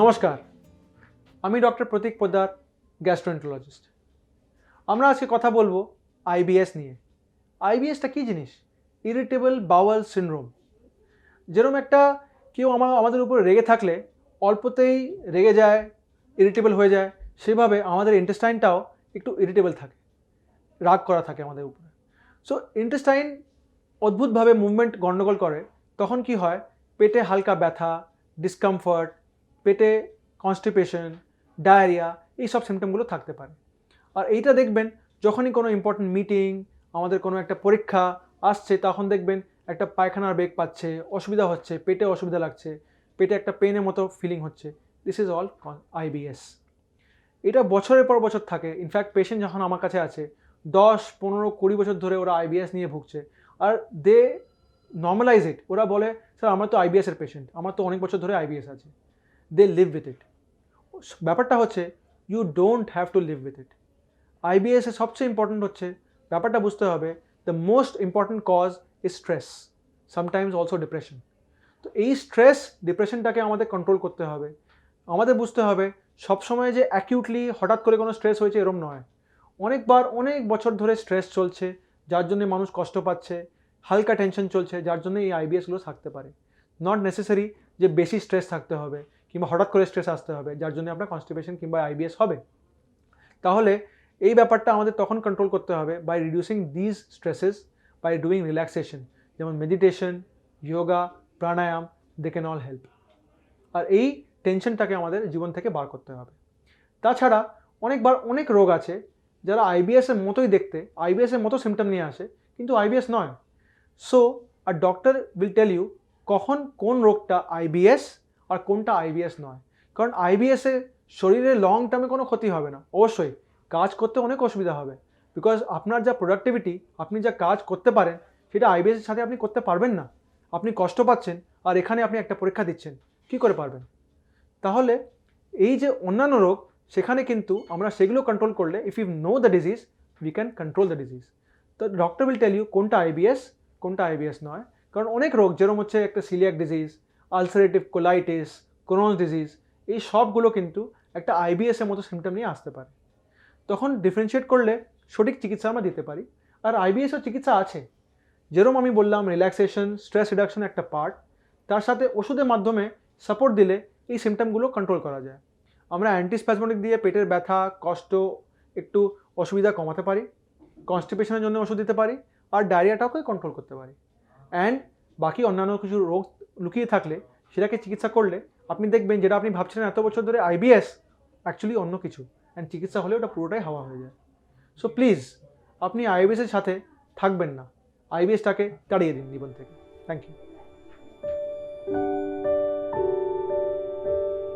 নমস্কার, আমি ডক্টর প্রতীক পোদ্দার গ্যাস্ট্রোএন্টোলজিস্ট আমরা আজকে কথা বলব আইবিএস নিয়ে। আইবিএসটা কী জিনিস? ইরিটেবল বাওয়াল সিনড্রোম যেরকম একটা কেউ আমার আমাদের উপরে রেগে থাকলে অল্পতেই রেগে যায় ইরিটেবল হয়ে যায়, সেভাবে আমাদের ইন্টেস্টাইনটাও একটু ইরিটেবল থাকে, রাগ করা থাকে আমাদের উপরে। সো ইন্টেস্টাইন অদ্ভুতভাবে মুভমেন্ট গণ্ডগোল করে, তখন কি হয়? পেটে হালকা ব্যথা ডিসকমফর্ট পেটে কনস্টিপেশন ডায়রিয়া এই সব সিমটমগুলো থাকতে পারে। আর এইটা দেখবেন, যখনই কোনো ইম্পর্টেন্ট মিটিং আমাদের কোনো একটা পরীক্ষা আসছে, তখন দেখবেন একটা পায়খানার বেগ পাচ্ছে, অসুবিধা হচ্ছে, পেটে অসুবিধা লাগছে, পেটে একটা পেনের মতো ফিলিং হচ্ছে। দিস ইজ অল আইবিএস এটা বছরের পর বছর থাকে। ইনফ্যাক্ট পেশেন্ট যখন আমার কাছে আছে, দশ, পনেরো, কুড়ি বছর ধরে ওরা আইবিএস নিয়ে ভুগছে। আর দে নর্মালাইজ ইট ওরা বলে, স্যার, আমার তো আইবিএস এর পেশেন্ট আমার তো অনেক বছর ধরে আইবিএস আছে। দে লিভ উইথ ইট ব্যাপারটা হচ্ছে you don't have to live with it IBS সবচেয়ে ইম্পর্ট্যান্ট হচ্ছে, ব্যাপারটা বুঝতে হবে the most important cause is stress sometimes also depression তো এই স্ট্রেস ডিপ্রেশনটাকে আমাদের কন্ট্রোল করতে হবে। আমাদের বুঝতে হবে, সবসময় যে অ্যাকিউটলি হঠাৎ করে কোনো স্ট্রেস হয়েছে এরম নয়। অনেকবার, অনেক বছর ধরে স্ট্রেস চলছে, যার জন্য মানুষ কষ্ট পাচ্ছে, হালকা টেনশন চলছে, যার জন্য এই আইবিএসগুলো থাকতে পারে। নট নেসেসারি যে বেশি স্ট্রেস থাকতে হবে। কিংবা হঠাৎ করে স্ট্রেস আসতে হবে, যার জন্য আপনার কনস্টিপেশন কিংবা আইবিএস হবে। তাহলে এই ব্যাপারটা আমাদের তখন কন্ট্রোল করতে হবে by reducing these stresses by doing relaxation যেমন meditation yoga pranayama they can all help আর এই টেনশনটাকে আমাদের জীবন থেকে বার করতে হবে। তাছাড়া অনেকবার অনেক রোগ আছে যারা আইবিএস এর মতোই দেখতে আইবিএস এর মতো সিমটম নিয়ে আসে, কিন্তু আইবিএস নয়। সো আর ডক্টর উইল টেল ইউ কখন কোন রোগটা আইবিএস আর কোনটা আইবিএস নয়। কারণ আইবিএসে শরীরে লং টার্মে কোনো ক্ষতি হবে না। অবশ্যই কাজ করতে অনেক অসুবিধা হবে। বিকজ আপনার যা প্রোডাক্টিভিটি আপনি যা কাজ করতে পারেন, সেটা আইবিএসের সাথে আপনি করতে পারবেন না। আপনি কষ্ট পাচ্ছেন আর এখানে আপনি একটা পরীক্ষা দিচ্ছেন। কি করে পারবেন? তাহলে এই যে অন্যান্য রোগ, সেখানে কিন্তু আমরা সেগুলো কন্ট্রোল করলে if you know the disease we can control the disease তো ডক্টর উইল টেল ইউ কোনটা আইবিএস কোনটা আইবিএস নয়। কারণ অনেক রোগ, যেরকম হচ্ছে একটা coeliac disease ulcerative colitis Crohn's disease এই সবগুলো কিন্তু একটা আইবিএসের মতো সিমটম নিয়ে আসতে পারে। তখন ডিফারেন্সিয়েট করলে সঠিক চিকিৎসা আমরা দিতে পারি। আর আইবিএস এর চিকিৎসা আছে। যেরকম আমি বললাম রিল্যাক্সেশন স্ট্রেস রিডাকশন একটা পার্ট তার সাথে ওষুধের মাধ্যমে সাপোর্ট দিলে এই সিমটমগুলো কন্ট্রোল করা যায়। আমরা অ্যান্টিস্প্যাজমেটিক দিয়ে পেটের ব্যথা, কষ্ট, একটু অসুবিধা কমাতে পারি। কনস্টিপেশনের জন্য ওষুধ দিতে পারি। আর ডায়রিয়াটাকে কন্ট্রোল করতে পারি। অ্যান্ড বাকি অন্যান্য কিছু রোগ লুকিয়ে থাকলে, সেটাকে চিকিৎসা করলে আপনি দেখবেন যেটা আপনি ভাবছিলেন এত বছর ধরে আইবিএস অ্যাকচুয়ালি অন্য কিছু। অ্যান্ড চিকিৎসা হলে ওটা পুরোটাই হাওয়া হয়ে যায়। সো প্লিজ আপনি আইবিএসের সাথে থাকবেন না। আইবিএসটাকে তাড়িয়ে দিন জীবন থেকে। Thank you